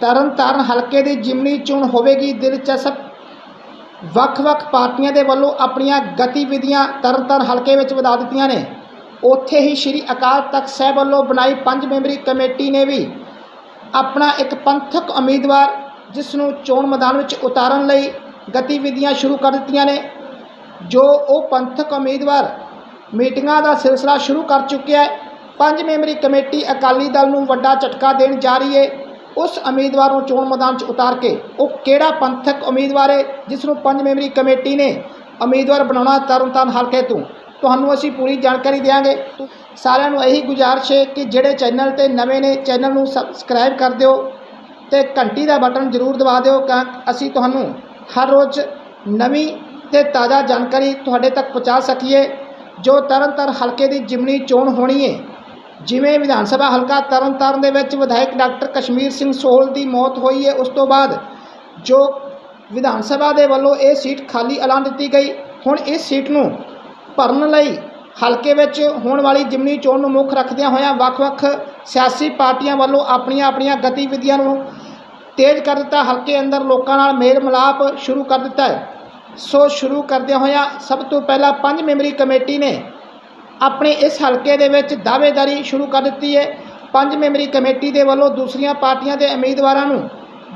ਤਰਨਤਾਰਨ ਹਲਕੇ ਦੀ ਜਿਮਨੀ ਚੋਣ ਹੋਵੇਗੀ। ਦਿਲਚਸਪ ਵੱਖ-ਵੱਖ ਪਾਰਟੀਆਂ ਦੇ ਵੱਲੋਂ ਆਪਣੀਆਂ ਗਤੀਵਿਧੀਆਂ ਤਰਨਤਾਰਨ ਹਲਕੇ ਵਿੱਚ ਵਧਾ ਦਿੱਤੀਆਂ ਨੇ। ਉੱਥੇ ਹੀ ਸ੍ਰੀ ਅਕਾਲ ਤਖਤ ਸਾਹਿਬ ਵੱਲੋਂ ਬਣਾਈ ਪੰਜ ਮੈਂਬਰੀ ਕਮੇਟੀ ਨੇ ਵੀ ਆਪਣਾ ਇੱਕ ਪੰਥਕ ਉਮੀਦਵਾਰ, ਜਿਸ ਨੂੰ ਚੋਣ ਮੈਦਾਨ ਵਿੱਚ ਉਤਾਰਨ ਲਈ ਗਤੀਵਿਧੀਆਂ ਸ਼ੁਰੂ ਕਰ ਦਿੱਤੀਆਂ ਨੇ। ਜੋ ਉਹ ਪੰਥਕ ਉਮੀਦਵਾਰ ਮੀਟਿੰਗਾਂ ਦਾ ਸਿਲਸਿਲਾ ਸ਼ੁਰੂ ਕਰ ਚੁੱਕਿਆ ਹੈ। ਪੰਜ ਮੈਂਬਰੀ ਕਮੇਟੀ ਅਕਾਲੀ ਦਲ ਨੂੰ ਵੱਡਾ ਝਟਕਾ ਦੇਣ ਜਾ ਰਹੀ ਹੈ। ਉਸ ਉਮੀਦਵਾਰ ਨੂੰ ਚੋਣ ਮੈਦਾਨ 'ਚ ਉਤਾਰ ਕੇ ਉਹ ਕਿਹੜਾ ਪੰਥਕ ਉਮੀਦਵਾਰ ਹੈ, ਜਿਸ ਨੂੰ ਪੰਜ ਮੈਂਬਰੀ ਕਮੇਟੀ ਨੇ ਉਮੀਦਵਾਰ ਬਣਾਉਣਾ ਤਰਨਤਾਰਨ ਹਲਕੇ ਤੋਂ? ਤੁਹਾਨੂੰ ਅਸੀਂ ਪੂਰੀ ਜਾਣਕਾਰੀ ਦੇਵਾਂਗੇ ਸਾਰਿਆਂ ਨੂੰ ਇਹੀ ਗੁਜ਼ਾਰਿਸ਼ ਹੈ ਕਿ ਜਿਹੜੇ ਚੈਨਲ ਤੇ ਨਵੇਂ ਨੇ, ਚੈਨਲ ਨੂੰ ਸਬਸਕ੍ਰਾਈਬ ਕਰ ਦਿਓ ਤੇ ਘੰਟੀ ਦਾ ਬਟਨ ਜ਼ਰੂਰ ਦਬਾ ਦਿਓ, ਤਾਂ ਅਸੀਂ ਤੁਹਾਨੂੰ ਹਰ ਰੋਜ਼ ਨਵੀਂ ਤੇ ਤਾਜ਼ਾ ਜਾਣਕਾਰੀ ਤੁਹਾਡੇ ਤੱਕ ਪਹੁੰਚਾ ਸਕੀਏ। ਜੋ ਤਰਨਤਾਰਨ ਹਲਕੇ ਦੀ ਜਿਮਨੀ ਚੋਣ ਹੋਣੀ ਹੈ ਜਿਵੇਂ ਵਿਧਾਨ ਸਭਾ ਹਲਕਾ ਤਰਨਤਾਰਨ ਦੇ ਵਿੱਚ ਵਿਧਾਇਕ ਡਾਕਟਰ ਕਸ਼ਮੀਰ ਸਿੰਘ ਸੋਹਲ ਦੀ ਮੌਤ ਹੋਈ ਹੈ, ਉਸ ਤੋਂ ਬਾਅਦ ਜੋ ਵਿਧਾਨ ਸਭਾ ਦੇ ਵੱਲੋਂ ਇਹ ਸੀਟ ਖਾਲੀ ਐਲਾਨ ਦਿੱਤੀ ਗਈ, ਹੁਣ ਇਸ ਸੀਟ ਨੂੰ ਭਰਨ ਲਈ ਹਲਕੇ ਵਿੱਚ ਹੋਣ ਵਾਲੀ ਜਿਮਨੀ ਚੋਣ ਨੂੰ ਮੁੱਖ ਰੱਖਦਿਆਂ ਹੋਇਆਂ ਵੱਖ-ਵੱਖ ਸਿਆਸੀ ਪਾਰਟੀਆਂ ਵੱਲੋਂ ਆਪਣੀਆਂ ਆਪਣੀਆਂ ਗਤੀਵਿਧੀਆਂ ਨੂੰ ਤੇਜ਼ ਕਰ ਦਿੱਤਾ, ਹਲਕੇ ਅੰਦਰ ਲੋਕਾਂ ਨਾਲ ਮੇਲ ਮਿਲਾਪ ਸ਼ੁਰੂ ਕਰ ਦਿੱਤਾ ਹੈ। ਸੋ ਸ਼ੁਰੂ ਕਰਦਿਆਂ ਹੋਇਆਂ ਸਭ ਤੋਂ ਪਹਿਲਾਂ ਪੰਜ ਮੈਂਬਰੀ ਕਮੇਟੀ ਨੇ ਆਪਣੇ ਇਸ ਹਲਕੇ ਦੇ ਵਿੱਚ ਦਾਅਵੇਦਾਰੀ ਸ਼ੁਰੂ ਕਰ ਦਿੱਤੀ ਹੈ। ਪੰਜ ਮੈਂਬਰੀ ਕਮੇਟੀ ਦੇ ਵੱਲੋਂ ਦੂਸਰੀਆਂ ਪਾਰਟੀਆਂ ਦੇ ਉਮੀਦਵਾਰਾਂ ਨੂੰ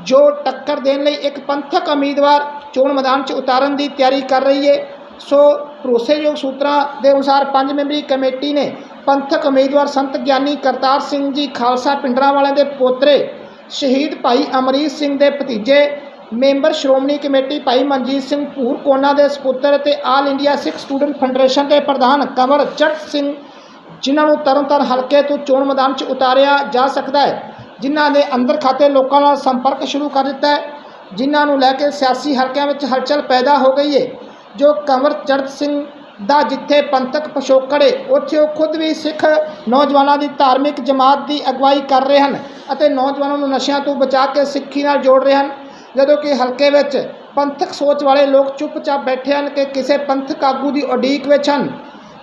ਜੋ ਟੱਕਰ ਦੇਣ ਲਈ ਇੱਕ ਪੰਥਕ ਉਮੀਦਵਾਰ ਚੋਣ ਮੈਦਾਨ 'ਚ ਉਤਾਰਨ ਦੀ ਤਿਆਰੀ ਕਰ ਰਹੀ ਹੈ, ਸੋ ਭਰੋਸੇਯੋਗ ਸੂਤਰਾਂ ਦੇ ਅਨੁਸਾਰ ਪੰਜ ਮੈਂਬਰੀ ਕਮੇਟੀ ਨੇ ਪੰਥਕ ਉਮੀਦਵਾਰ ਸੰਤ ਗਿਆਨੀ ਕਰਤਾਰ ਸਿੰਘ ਜੀ, ਖਾਲਸਾ ਪਿੰਡਰਾਂ ਵਾਲਿਆਂ ਦੇ ਪੋਤਰੇ ਸ਼ਹੀਦ ਭਾਈ ਅਮਰੀਤ ਸਿੰਘ ਦੇ ਭਤੀਜੇ ਮੈਂਬਰ ਸ਼੍ਰੋਮਣੀ ਕਮੇਟੀ ਭਾਈ ਮਨਜੀਤ ਸਿੰਘ ਭੂਰ, ਕੋਨਾ ਦੇ ਸਪੁੱਤਰ ਅਤੇ all India Sikh student federation ਦੇ ਪ੍ਰਧਾਨ ਕੰਵਰ ਚੜ੍ਹ ਸਿੰਘ, ਜਿਨ੍ਹਾਂ ਨੂੰ ਤਰਨਤਾਰਨ ਹਲਕੇ ਤੋਂ ਚੋਣ ਮੈਦਾਨ 'ਚ ਉਤਾਰਿਆ ਜਾ ਸਕਦਾ ਹੈ, ਜਿਨ੍ਹਾਂ ਦੇ ਅੰਦਰ ਖਾਤੇ ਲੋਕਾਂ ਨਾਲ ਸੰਪਰਕ ਸ਼ੁਰੂ ਕਰ ਦਿੱਤਾ ਹੈ, ਜਿਨ੍ਹਾਂ ਨੂੰ ਲੈ ਕੇ ਸਿਆਸੀ ਹਲਕਿਆਂ ਵਿੱਚ ਹਲਚਲ ਪੈਦਾ ਹੋ ਗਈ ਹੈ ਜੋ ਕੰਵਰ ਚੜ੍ਹ ਸਿੰਘ ਦਾ ਜਿੱਥੇ ਪੰਥਕ ਪਿਛੋਕੜ ਹੈ ਉੱਥੇ ਉਹ ਖੁਦ ਵੀ ਸਿੱਖ ਨੌਜਵਾਨਾਂ ਦੀ ਧਾਰਮਿਕ ਜਮਾਤ ਦੀ ਅਗਵਾਈ ਕਰ ਰਹੇ ਹਨ ਅਤੇ ਨੌਜਵਾਨਾਂ ਨੂੰ ਨਸ਼ਿਆਂ ਤੋਂ ਬਚਾ ਕੇ ਸਿੱਖੀ ਨਾਲ ਜੋੜ ਰਹੇ ਹਨ। ਜਦੋਂ ਕਿ ਹਲਕੇ ਵਿੱਚ ਪੰਥਕ ਸੋਚ ਵਾਲੇ ਲੋਕ ਚੁੱਪਚਾਪ ਬੈਠੇ ਹਨ ਕਿ ਕਿਸੇ ਪੰਥਕ ਆਗੂ ਦੀ ਉਡੀਕ ਵਿੱਚ ਹਨ।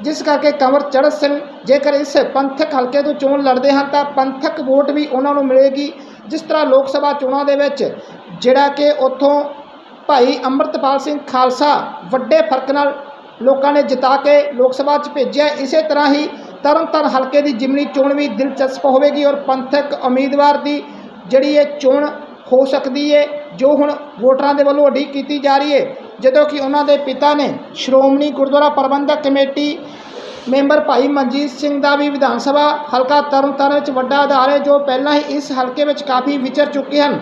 ਜਿਸ ਕਰਕੇ ਕੰਵਰ ਚੜਤ ਸਿੰਘ ਜੇਕਰ ਇਸ ਪੰਥਕ ਹਲਕੇ ਤੋਂ ਚੋਣ ਲੜਦੇ ਹਨ ਤਾਂ ਪੰਥਕ ਵੋਟ ਵੀ ਉਹਨਾਂ ਨੂੰ ਮਿਲੇਗੀ। ਜਿਸ ਤਰ੍ਹਾਂ ਲੋਕ ਸਭਾ ਚੋਣਾਂ ਦੇ ਵਿੱਚ ਜਿਹੜਾ ਕਿ ਉੱਥੋਂ ਭਾਈ ਅੰਮ੍ਰਿਤਪਾਲ ਸਿੰਘ ਖਾਲਸਾ ਵੱਡੇ ਫ਼ਰਕ ਨਾਲ ਲੋਕਾਂ ਨੇ ਜਿਤਾ ਕੇ ਲੋਕ ਸਭਾ 'ਚ ਭੇਜਿਆ, ਇਸੇ ਤਰ੍ਹਾਂ ਹੀ ਤਰਨਤਾਰਨ ਹਲਕੇ ਦੀ ਜਿਮਨੀ ਚੋਣ ਵੀ ਦਿਲਚਸਪ ਹੋਵੇਗੀ ਔਰ ਪੰਥਕ ਉਮੀਦਵਾਰ ਦੀ ਜਿਹੜੀ ਇਹ ਚੋਣ ਹੋ ਸਕਦੀ ਹੈ ਜੋ ਹੁਣ ਵੋਟਰਾਂ ਦੇ ਵੱਲੋਂ ਉਡੀਕ ਕੀਤੀ ਜਾ ਰਹੀ ਹੈ, ਜਦੋਂ ਕਿ ਉਹਨਾਂ ਦੇ ਪਿਤਾ ਨੇ ਸ਼੍ਰੋਮਣੀ ਗੁਰਦੁਆਰਾ ਪ੍ਰਬੰਧਕ ਕਮੇਟੀ ਮੈਂਬਰ ਭਾਈ ਮਨਜੀਤ ਸਿੰਘ ਦਾ ਵੀ ਵਿਧਾਨ ਸਭਾ ਹਲਕਾ ਤਰਨਤਾਰਨ ਵਿੱਚ ਵੱਡਾ ਆਧਾਰ ਹੈ, ਜੋ ਪਹਿਲਾਂ ਹੀ ਇਸ ਹਲਕੇ ਵਿੱਚ ਕਾਫੀ ਵਿਚਰ ਚੁੱਕੇ ਹਨ।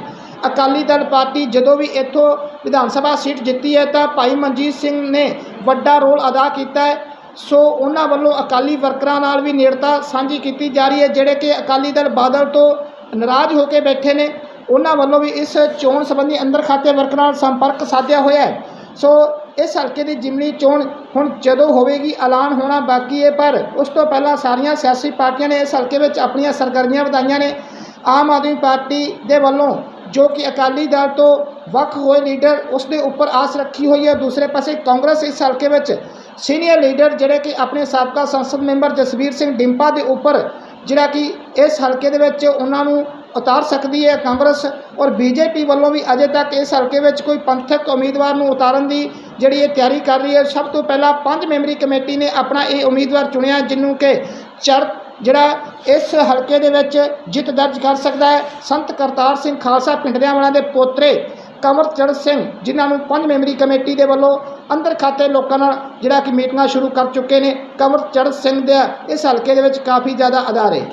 ਅਕਾਲੀ ਦਲ ਪਾਰਟੀ ਜਦੋਂ ਵੀ ਇੱਥੋਂ ਵਿਧਾਨ ਸਭਾ ਸੀਟ ਜਿੱਤੀ ਹੈ, ਤਾਂ ਭਾਈ ਮਨਜੀਤ ਸਿੰਘ ਨੇ ਵੱਡਾ ਰੋਲ ਅਦਾ ਕੀਤਾ ਹੈ। ਸੋ ਉਹਨਾਂ ਵੱਲੋਂ ਅਕਾਲੀ ਵਰਕਰਾਂ ਨਾਲ ਵੀ ਨੇੜਤਾ ਸਾਂਝੀ ਕੀਤੀ ਜਾ ਰਹੀ ਹੈ, ਜਿਹੜੇ ਕਿ ਅਕਾਲੀ ਦਲ ਬਾਦਲ ਤੋਂ ਨਾਰਾਜ਼ ਹੋ ਕੇ ਬੈਠੇ ਨੇ। ਉਹਨਾਂ ਵੱਲੋਂ ਵੀ ਇਸ ਚੋਣ ਸੰਬੰਧੀ ਅੰਦਰ ਖਾਤੇ ਵਰਕਰਾਂ ਨਾਲ ਸੰਪਰਕ ਸਾਧਿਆ ਹੋਇਆ ਹੈ। ਸੋ ਇਸ ਹਲਕੇ ਦੀ ਜਿਮਨੀ ਚੋਣ ਹੁਣ ਜਦੋਂ ਹੋਵੇਗੀ, ਐਲਾਨ ਹੋਣਾ ਬਾਕੀ ਹੈ, ਪਰ ਉਸ ਤੋਂ ਪਹਿਲਾਂ ਸਾਰੀਆਂ ਸਿਆਸੀ ਪਾਰਟੀਆਂ ਨੇ ਇਸ ਹਲਕੇ ਵਿੱਚ ਆਪਣੀਆਂ ਸਰਗਰਮੀਆਂ ਵਧਾਈਆਂ ਨੇ। ਆਮ ਆਦਮੀ ਪਾਰਟੀ ਦੇ ਵੱਲੋਂ ਜੋ ਕਿ ਅਕਾਲੀ ਦਲ ਤੋਂ ਵੱਖ ਹੋਏ ਲੀਡਰ ਉਸ ਦੇ ਉੱਪਰ ਆਸ ਰੱਖੀ ਹੋਈ ਹੈ, ਦੂਸਰੇ ਪਾਸੇ ਕਾਂਗਰਸ ਇਸ ਹਲਕੇ ਵਿੱਚ ਸੀਨੀਅਰ ਲੀਡਰ ਜਿਹੜੇ ਕਿ ਆਪਣੇ ਸਾਬਕਾ ਸੰਸਦ ਮੈਂਬਰ ਜਸਵੀਰ ਸਿੰਘ ਡਿੰਪਾ ਦੇ ਉੱਪਰ, ਜਿਹੜਾ ਕਿ ਇਸ ਹਲਕੇ ਦੇ ਵਿੱਚ ਉਹਨਾਂ ਨੂੰ ਉਤਾਰ ਸਕਦੀ ਹੈ ਕਾਂਗਰਸ ਔਰ ਬੀਜੇਪੀ ਵੱਲੋਂ ਵੀ ਅਜੇ ਤੱਕ ਇਸ ਹਲਕੇ ਵਿੱਚ ਕੋਈ ਪੰਥਕ ਉਮੀਦਵਾਰ ਨੂੰ ਉਤਾਰਨ ਦੀ ਜਿਹੜੀ ਇਹ ਤਿਆਰੀ ਕਰ ਰਹੀ ਹੈ। ਸਭ ਤੋਂ ਪਹਿਲਾਂ ਪੰਜ ਮੈਂਬਰੀ ਕਮੇਟੀ ਨੇ ਆਪਣਾ ਇਹ ਉਮੀਦਵਾਰ ਚੁਣਿਆ ਜਿਹਨੂੰ ਕਿ ਚੜ ਜਿਹੜਾ ਇਸ ਹਲਕੇ ਦੇ ਵਿੱਚ ਜਿੱਤ ਦਰਜ ਕਰ ਸਕਦਾ ਹੈ। ਸੰਤ ਕਰਤਾਰ ਸਿੰਘ ਖਾਲਸਾ ਪਿੰਡਰਿਆਂ ਵਾਲਿਆਂ ਦੇ ਪੋਤਰੇ ਕੰਵਰ ਚੜ੍ਹ ਸਿੰਘ, ਜਿਨ੍ਹਾਂ ਨੂੰ ਪੰਜ ਮੈਂਬਰੀ ਕਮੇਟੀ ਦੇ ਵੱਲੋਂ ਅੰਦਰ ਖਾਤੇ ਲੋਕਾਂ ਨਾਲ ਜਿਹੜਾ ਕਿ ਮੀਟਿੰਗਾਂ ਸ਼ੁਰੂ ਕਰ ਚੁੱਕੇ ਨੇ। ਕੰਵਰ ਚੜ੍ਹ ਸਿੰਘ ਦੇ ਇਸ ਹਲਕੇ ਦੇ ਵਿੱਚ ਕਾਫੀ ਜ਼ਿਆਦਾ ਆਧਾਰ ਹੈ